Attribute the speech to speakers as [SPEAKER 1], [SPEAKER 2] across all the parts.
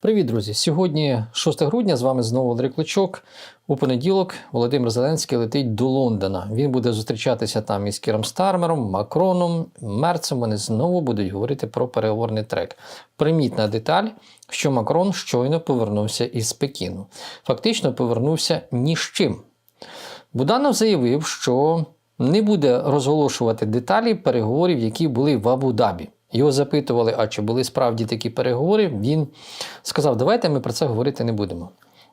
[SPEAKER 1] Привіт, друзі! Сьогодні 6 грудня. З вами знову Андрій Кличок. У понеділок Володимир Зеленський летить до Лондона. Він буде зустрічатися там із Кіром Стармером, Макроном, Мерцем. Вони знову будуть говорити про переговорний трек. Примітна деталь, що Макрон щойно повернувся із Пекіну. Фактично повернувся ні з чим. Буданов заявив, що не буде розголошувати деталі переговорів, які були в Абу-Дабі. Його запитували, а чи були справді такі переговори. Він сказав: давайте ми про це говорити не будемо.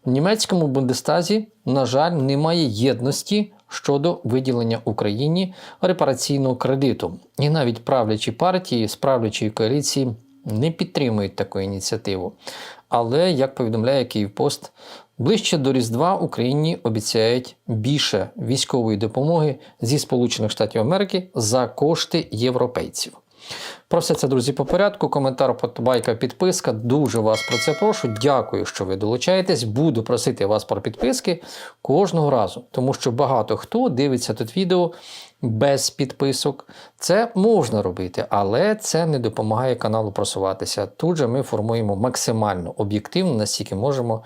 [SPEAKER 1] В німецькому Бундестазі, на жаль, немає єдності щодо виділення Україні репараційного кредиту. І навіть правлячі партії з правлячої коаліції не підтримують таку ініціативу. Але, як повідомляє Київпост, ближче до Різдва Україні обіцяють більше військової допомоги зі Сполучених Штатів Америки за кошти європейців. Про все це, друзі, по порядку. Коментар, подбайка, підписка. Дуже вас про це прошу. Дякую, що ви долучаєтесь. Буду просити вас про підписки кожного разу, тому що багато хто дивиться тут відео без підписок. Це можна робити, але це не допомагає каналу просуватися. Тут же ми формуємо максимально об'єктивно, наскільки можемо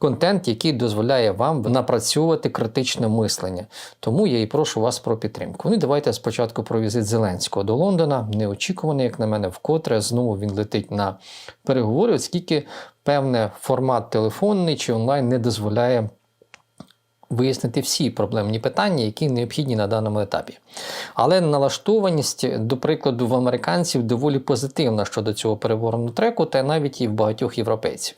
[SPEAKER 1] контент, який дозволяє вам напрацьовувати критичне мислення. Тому я і прошу вас про підтримку. Ну і давайте спочатку про візит Зеленського до Лондона. Неочікуваний, як на мене, вкотре знову він летить на переговори, оскільки певний формат телефонний чи онлайн не дозволяє. Вияснити всі проблемні питання, які необхідні на даному етапі. Але налаштованість, до прикладу, в американців доволі позитивна щодо цього переговорного треку, та навіть і в багатьох європейців.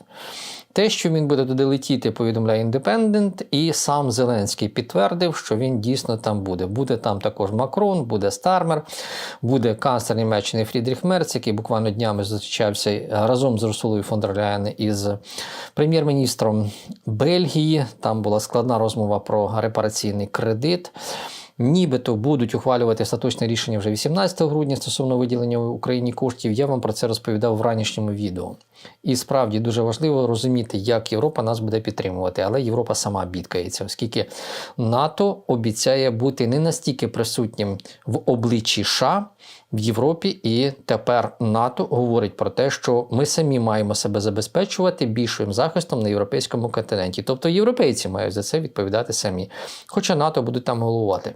[SPEAKER 1] Те, що він буде туди летіти, повідомляє індепендент, і сам Зеленський підтвердив, що він дійсно там буде. Буде там також Макрон, буде Стармер, буде канцлер Німеччини Фрідріх Мерц, який буквально днями зустрічався разом з Урсулою фон із прем'єр-міністром Бельгії. Там була складна розмова про репараційний кредит. Нібито будуть ухвалювати остаточне рішення вже 18 грудня стосовно виділення Україні коштів. Я вам про це розповідав в ранішньому відео. І справді дуже важливо розуміти, як Європа нас буде підтримувати, але Європа сама бідкається, оскільки НАТО обіцяє бути не настільки присутнім в обличчі США в Європі, і тепер НАТО говорить про те, що ми самі маємо себе забезпечувати більшим захистом на європейському континенті. Тобто європейці мають за це відповідати самі, хоча НАТО будуть там головувати.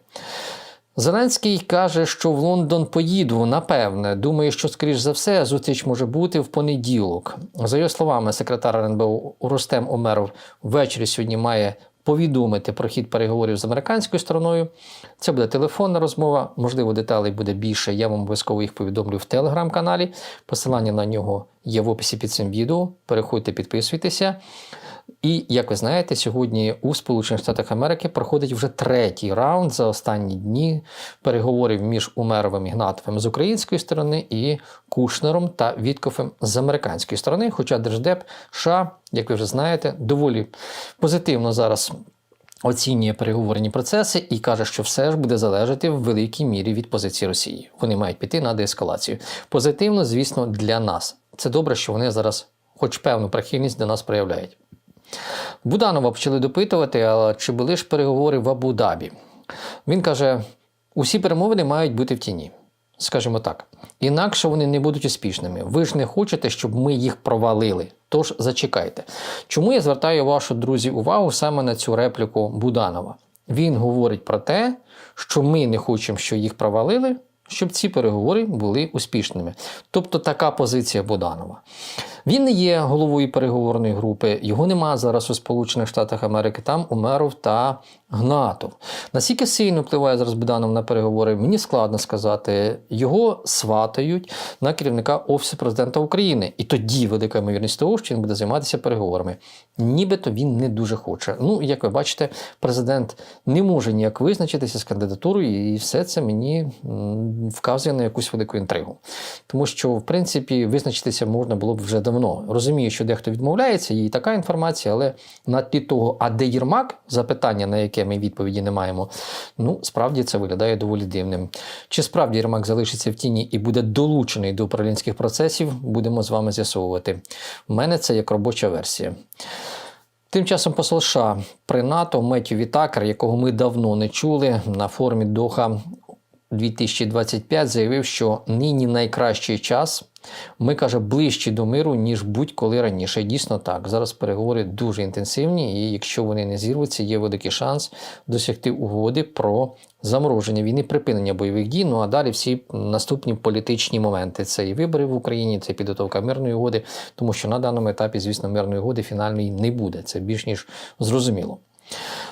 [SPEAKER 1] Зеленський каже, що в Лондон поїду, напевне. Думає, що, скоріш за все, зустріч може бути в понеділок. За його словами, секретар РНБО Рустем Омеров ввечері сьогодні має повідомити про хід переговорів з американською стороною. Це буде телефонна розмова, можливо, деталей буде більше. Я вам обов'язково їх повідомлю в телеграм-каналі. Посилання на нього є в описі під цим відео. Переходьте, підписуйтеся. І, як ви знаєте, сьогодні у Сполучених Штатах Америки проходить вже третій раунд за останні дні переговорів між Умеровим і Гнатовим з української сторони і Кушнером та Віткофем з американської сторони. Хоча Держдеп США, як ви вже знаєте, доволі позитивно зараз. Оцінює переговорні процеси і каже, що все ж буде залежати в великій мірі від позиції Росії. Вони мають піти на деескалацію. Позитивно, звісно, для нас. Це добре, що вони зараз, хоч певну прихильність до нас проявляють. Буданова почали допитувати, а чи були ж переговори в Абу-Дабі. Він каже: усі перемовини мають бути в тіні. Скажімо так, інакше вони не будуть успішними. Ви ж не хочете, щоб ми їх провалили. Тож зачекайте. Чому я звертаю вашу друзі увагу саме на цю репліку Буданова? Він говорить про те, що ми не хочемо, щоб їх провалили, щоб ці переговори були успішними. Тобто така позиція Буданова. Він не є головою переговорної групи, його нема зараз у Сполучених Штатах Америки, там Умеров та Гнатов. Наскільки сильно впливає зараз Буданов на переговори, мені складно сказати. Його сватають на керівника Офісу президента України. І тоді велика ймовірність того, що він буде займатися переговорами. Нібито він не дуже хоче. Ну, як ви бачите, президент не може ніяк визначитися з кандидатурою, і все це мені вказує на якусь велику інтригу. Тому що, в принципі, визначитися можна було б вже давно. Розумію, що дехто відмовляється, є і така інформація, але на тлі того, а де Єрмак, запитання, на яке ми відповіді не маємо, ну справді це виглядає доволі дивним. Чи справді Єрмак залишиться в тіні і буде долучений до управлінських процесів, будемо з вами з'ясовувати. У мене це як робоча версія. Тим часом посол США при НАТО Меттю Вітакер, якого ми давно не чули, на форумі Доха 2025 заявив, що нині найкращий час Ми каже, ближчі до миру, ніж будь-коли раніше. Дійсно так. Зараз переговори дуже інтенсивні, і якщо вони не зірвуться, є великий шанс досягти угоди про замороження війни, припинення бойових дій. Ну а далі всі наступні політичні моменти. Це і вибори в Україні, це підготовка мирної угоди, тому що на даному етапі, звісно, мирної угоди фінальної не буде. Це більш ніж зрозуміло.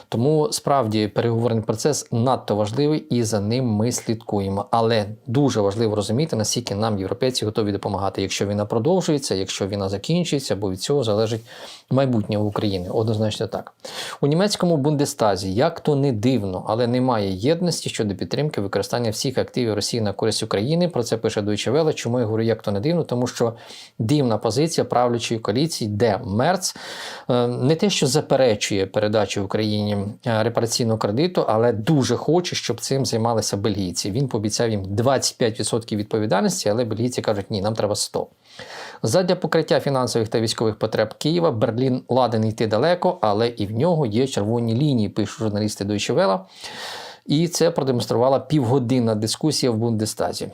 [SPEAKER 1] Тому справді переговорний процес надто важливий і за ним ми слідкуємо. Але дуже важливо розуміти, наскільки нам європейці готові допомагати, якщо війна продовжується, якщо війна закінчується, бо від цього залежить майбутнє України. Однозначно так. У німецькому Бундестазі, як то не дивно, але немає єдності щодо підтримки використання всіх активів Росії на користь України. Про це пише Deutsche Welle. Чому я говорю, як то не дивно? Тому що дивна позиція правлячої коаліції, де Мерц е, не те, що заперечує передачу Україні е, репараційного кредиту, але дуже хоче, щоб цим займалися бельгійці. Він пообіцяв їм 25% відповідальності, але бельгійці кажуть, ні, нам треба 100%. Задля покриття фінансових та військових потреб Києва Берлін ладен йти далеко, але і в нього є червоні лінії, пишуть журналісти Deutsche Welle. І це продемонструвала півгодинна дискусія в Бундестазі.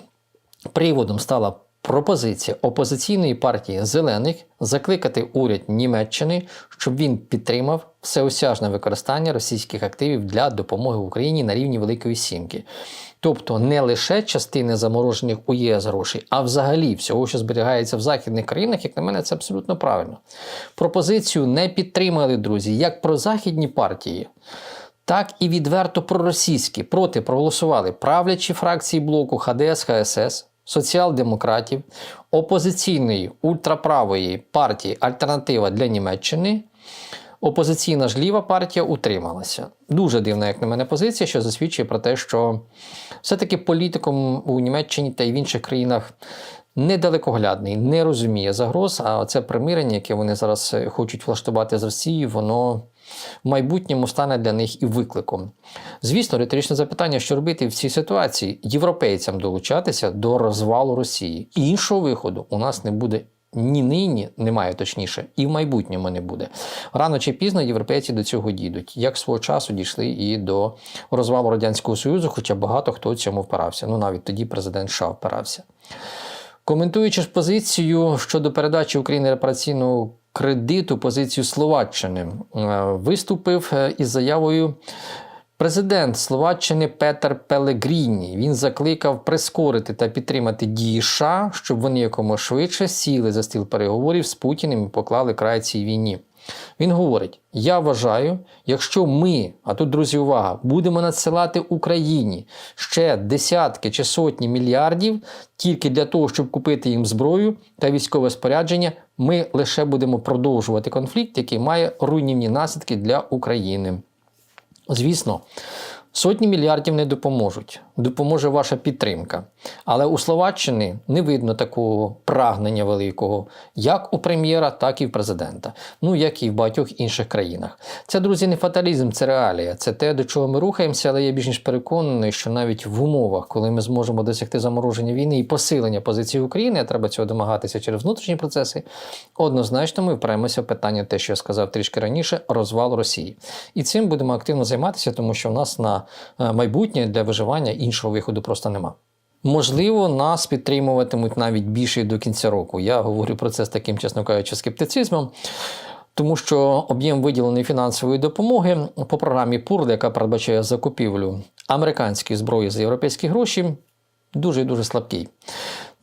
[SPEAKER 1] Приводом стала пропозиція опозиційної партії зелених закликати уряд Німеччини, щоб він підтримав всеосяжне використання російських активів для допомоги Україні на рівні Великої Сімки. Тобто не лише частини заморожених у ЄС грошей, а взагалі всього, що зберігається в західних країнах, як на мене, це абсолютно правильно. Пропозицію не підтримали друзі, як про західні партії. Так і відверто проросійські проти проголосували правлячі фракції блоку ХДС ХСС, соціал-демократів, опозиційної ультраправої партії Альтернатива для Німеччини. Опозиційна ж ліва партія утрималася. Дуже дивна, як на мене, позиція, що засвідчує про те, що все-таки політиком у Німеччині та й в інших країнах недалекоглядний, не розуміє загроз. А це примирення, яке вони зараз е, хочуть влаштувати з Росією, воно в майбутньому стане для них і викликом. Звісно, риторичне запитання, що робити в цій ситуації європейцям долучатися до розвалу Росії. Іншого виходу у нас не буде. Ні нині немає точніше, і в майбутньому не буде. Рано чи пізно європейці до цього дійдуть, як свого часу дійшли і до розвалу Радянського Союзу, хоча багато хто цьому впирався. Ну навіть тоді президент США впирався. Коментуючи ж позицію щодо передачі України репараційного кредиту, позицію Словаччини, е, виступив е, із заявою. Президент Словаччини Петер Пелегріні він закликав прискорити та підтримати дії США, щоб вони якомога швидше сіли за стіл переговорів з Путіним і поклали край цій війні. Він говорить: я вважаю, якщо ми, а тут, друзі, увага, будемо надсилати Україні ще десятки чи сотні мільярдів тільки для того, щоб купити їм зброю та військове спорядження, ми лише будемо продовжувати конфлікт, який має руйнівні наслідки для України. Звісно, сотні мільярдів не допоможуть, допоможе ваша підтримка. Але у Словаччини не видно такого прагнення великого, як у прем'єра, так і в президента, ну як і в багатьох інших країнах. Це, друзі, не фаталізм, це реалія. Це те, до чого ми рухаємося, але я більш ніж переконаний, що навіть в умовах, коли ми зможемо досягти замороження війни і посилення позиції України, а треба цього домагатися через внутрішні процеси, однозначно ми впремося в питання, те, що я сказав трішки раніше, розвал Росії. І цим будемо активно займатися, тому що в нас на е, майбутнє для виживання іншого виходу просто нема. Можливо, нас підтримуватимуть навіть більше до кінця року. Я говорю про це з таким, чесно кажучи, скептицизмом. Тому що об'єм виділеної фінансової допомоги по програмі ПУРД, яка передбачає закупівлю американської зброї за європейські гроші, дуже дуже слабкий.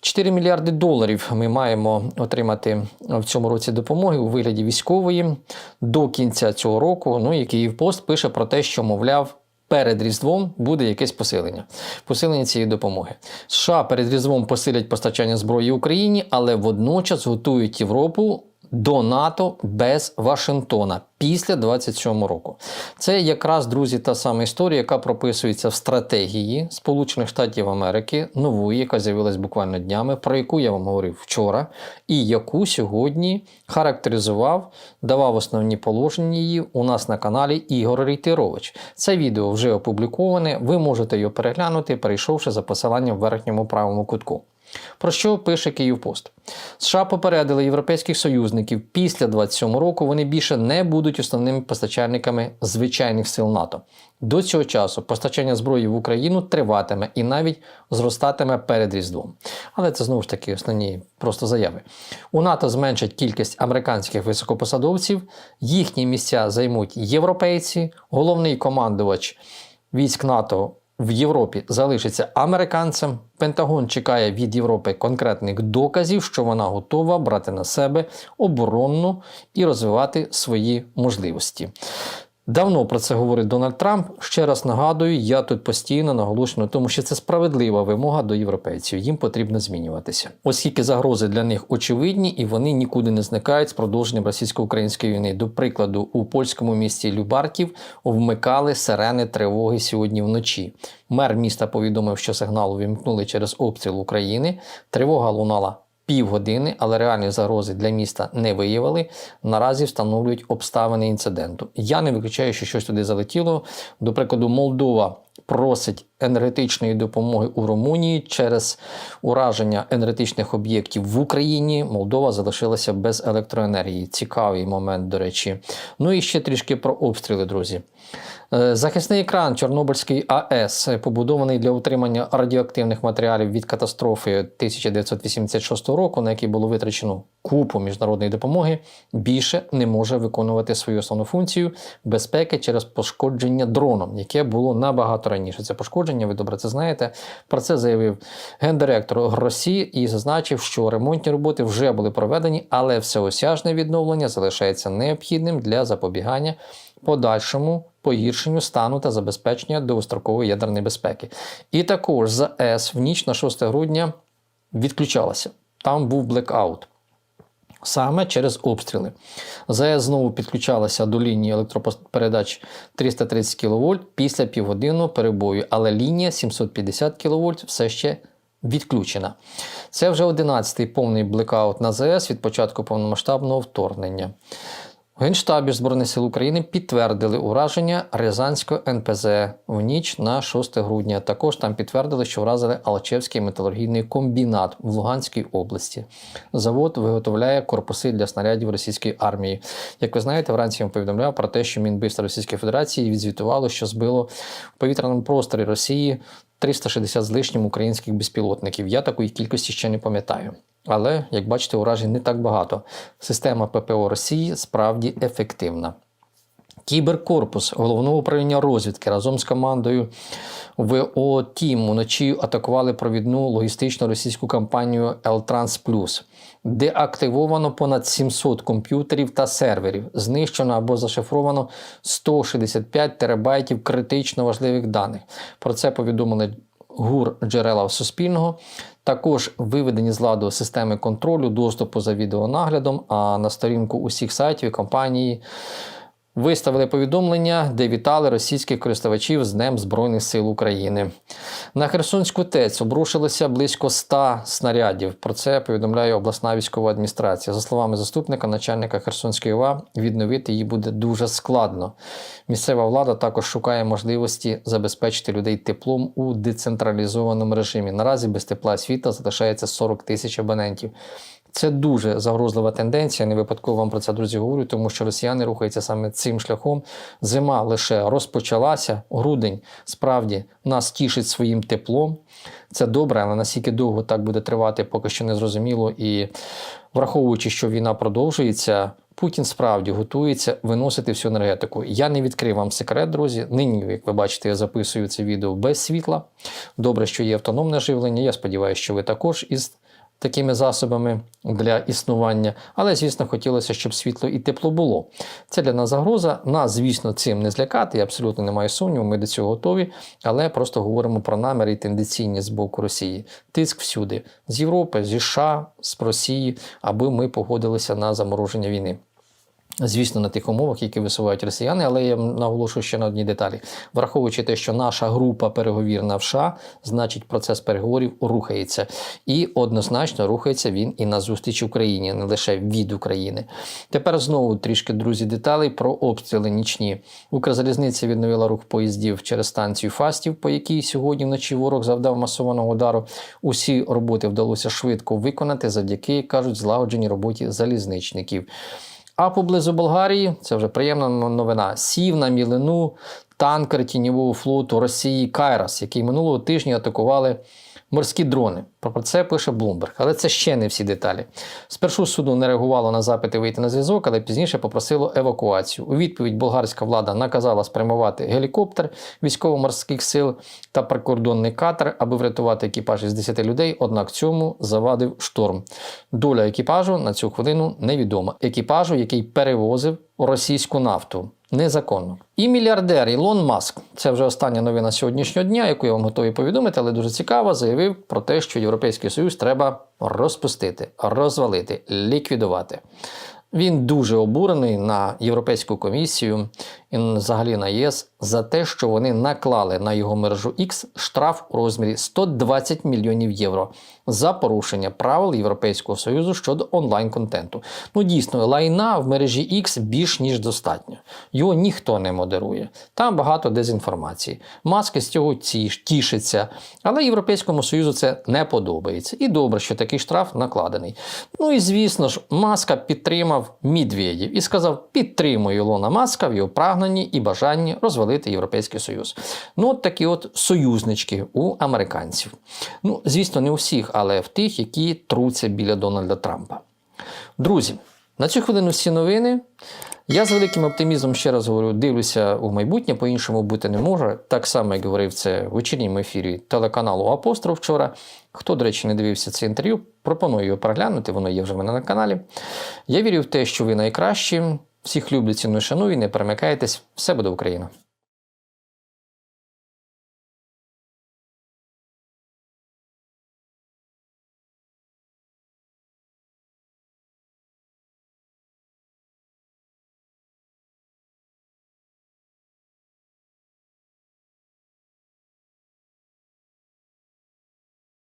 [SPEAKER 1] 4 мільярди доларів ми маємо отримати в цьому році допомоги у вигляді військової до кінця цього року. Ну і Київпост пише про те, що, мовляв, перед Різдвом буде якесь посилення. Посилення цієї допомоги. США перед Різдвом посилять постачання зброї Україні, але водночас готують Європу до НАТО без Вашингтона після 27 року. Це якраз, друзі, та сама історія, яка прописується в стратегії Сполучених Штатів Америки, нової, яка з'явилась буквально днями, про яку я вам говорив вчора, і яку сьогодні характеризував, давав основні положення її у нас на каналі Ігор Рейтирович. Це відео вже опубліковане. Ви можете його переглянути, перейшовши за посиланням в верхньому правому кутку. Про що пише Київпост? США попередили європейських союзників після 27 року вони більше не будуть основними постачальниками звичайних сил НАТО. До цього часу постачання зброї в Україну триватиме і навіть зростатиме перед Різдвом. Але це знову ж таки основні просто заяви. У НАТО зменшать кількість американських високопосадовців, їхні місця займуть європейці, головний командувач військ НАТО в Європі залишиться американцем. Пентагон чекає від Європи конкретних доказів, що вона готова брати на себе оборонну і розвивати свої можливості. Давно про це говорить Дональд Трамп. Ще раз нагадую, я тут постійно наголошую на тому, що це справедлива вимога до європейців. Їм потрібно змінюватися, оскільки загрози для них очевидні і вони нікуди не зникають з продовженням російсько-української війни. До прикладу, у польському місті Любарків вмикали сирени тривоги сьогодні вночі. Мер міста повідомив, що сигнал увімкнули через обстріл України. Тривога лунала півгодини, але реальної загрози для міста не виявили. Наразі встановлюють обставини інциденту. Я не виключаю, що щось туди залетіло. До прикладу, Молдова просить енергетичної допомоги у Румунії через ураження енергетичних об'єктів в Україні. Молдова залишилася без електроенергії. Цікавий момент, до речі. Ну і ще трішки про обстріли, друзі. Е, Захисний екран Чорнобильської АЕС, побудований для утримання радіоактивних матеріалів від катастрофи 1986 року, на який було витрачено купу міжнародної допомоги, більше не може виконувати свою основну функцію безпеки через пошкодження дроном, яке було набагато раніше. Це пошкодження, ви добре це знаєте. Про це заявив гендиректор Росії і зазначив, що ремонтні роботи вже були проведені, але всеосяжне відновлення залишається необхідним для запобігання подальшому погіршенню стану та забезпечення довгострокової ядерної безпеки. І також ЗАЕС в ніч на 6 грудня відключалася. Там був блекаут. Саме через обстріли. ЗАЕС знову підключалася до лінії електропередач 330 кВт після півгодинного перебою, але лінія 750 кВт все ще відключена. Це вже 11-й повний блекаут на ЗАЕС від початку повномасштабного вторгнення. В Генштабі Збройних сил України підтвердили ураження Рязанського НПЗ в ніч на 6 грудня. Також там підтвердили, що вразили Алчевський металургійний комбінат в Луганській області. Завод виготовляє корпуси для снарядів російської армії. Як ви знаєте, вранці я повідомляв про те, що Мінбивства Російської Федерації відзвітувало, що збило в повітряному просторі Росії 360 з лишнім українських безпілотників. Я такої кількості ще не пам'ятаю. Але, як бачите, уражень не так багато. Система ППО Росії справді ефективна. Кіберкорпус головного управління розвідки разом з командою ВО Тім уночі атакували провідну логістичну російську компанію Елтранс Плюс. Деактивовано понад 700 комп'ютерів та серверів, знищено або зашифровано 165 терабайтів критично важливих даних. Про це повідомили ГУР джерела Суспільного. Також виведені з ладу системи контролю доступу за відеонаглядом, а на сторінку усіх сайтів і компанії виставили повідомлення, де вітали російських користувачів з Днем Збройних сил України. На Херсонську ТЕЦ обрушилося близько 100 снарядів. Про це повідомляє обласна військова адміністрація. За словами заступника, начальника Херсонської ОВА, відновити її буде дуже складно. Місцева влада також шукає можливості забезпечити людей теплом у децентралізованому режимі. Наразі без тепла і світла залишається 40 тисяч абонентів. Це дуже загрозлива тенденція. Не випадково вам про це друзі говорю, тому що росіяни рухаються саме цим шляхом. Зима лише розпочалася. Грудень справді нас тішить своїм теплом. Це добре, але наскільки довго так буде тривати, поки що не зрозуміло. І враховуючи, що війна продовжується. Путін справді готується виносити всю енергетику. Я не відкрив вам секрет, друзі. Нині, як ви бачите, я записую це відео без світла. Добре, що є автономне живлення. Я сподіваюся, що ви також із такими засобами для існування. Але, звісно, хотілося, щоб світло і тепло було. Це для нас загроза. Нас, звісно, цим не злякати. Я абсолютно не маю сумніву, ми до цього готові. Але просто говоримо про наміри і тенденційні з боку Росії. Тиск всюди з Європи, зі США, з Росії, аби ми погодилися на замороження війни. Звісно, на тих умовах, які висувають росіяни, але я наголошую ще на одній деталі. Враховуючи те, що наша група переговірна в США, значить процес переговорів рухається. І однозначно рухається він і на зустріч Україні, не лише від України. Тепер знову трішки, друзі, деталей про обстріли нічні. Укрзалізниця відновила рух поїздів через станцію Фастів, по якій сьогодні вночі ворог завдав масованого удару. Усі роботи вдалося швидко виконати завдяки, як кажуть, злагодженій роботі залізничників. А поблизу Болгарії це вже приємна новина. Сів на мілину танкер тіньового флоту Росії Кайрас, який минулого тижня атакували морські дрони. Про це пише Bloomberg. Але це ще не всі деталі. Спершу суду не реагувало на запити вийти на зв'язок, але пізніше попросило евакуацію. У відповідь болгарська влада наказала спрямувати гелікоптер військово-морських сил та прикордонний катер, аби врятувати екіпаж із 10 людей. Однак цьому завадив шторм. Доля екіпажу на цю хвилину невідома. Екіпажу, який перевозив російську нафту. Незаконно. І мільярдер Ілон Маск, це вже остання новина сьогоднішнього дня, яку я вам готовий повідомити, але дуже цікаво, заявив про те, що Європейський Союз треба розпустити, розвалити, ліквідувати. Він дуже обурений на Європейську комісію і взагалі на ЄС за те, що вони наклали на його мережу X штраф у розмірі 120 мільйонів євро за порушення правил Європейського союзу щодо онлайн-контенту. Ну дійсно, лайна в мережі X більш ніж достатньо. Його ніхто не модерує. Там багато дезінформації. Маски з цього тішиться, але Європейському Союзу це не подобається. І добре, що такий штраф накладений. Ну і звісно ж, Маска підтримав Медведєв і сказав: підтримую Ілона Маска в його прагненні і бажанні розвалити Європейський Союз. Ну, от такі от союзнички у американців. Ну, звісно, не у всіх, але в тих, які труться біля Дональда Трампа. Друзі, на цю хвилину всі новини. Я з великим оптимізмом ще раз говорю, дивлюся у майбутнє, по-іншому бути не може. Так само, як говорив це в вечірньому ефірі телеканалу Апостол вчора. Хто, до речі, не дивився це інтерв'ю, пропоную його переглянути, воно є вже в мене на каналі. Я вірю в те, що ви найкращі. Всіх люблю, ціную, шаную, не перемикайтесь. Все буде Україна!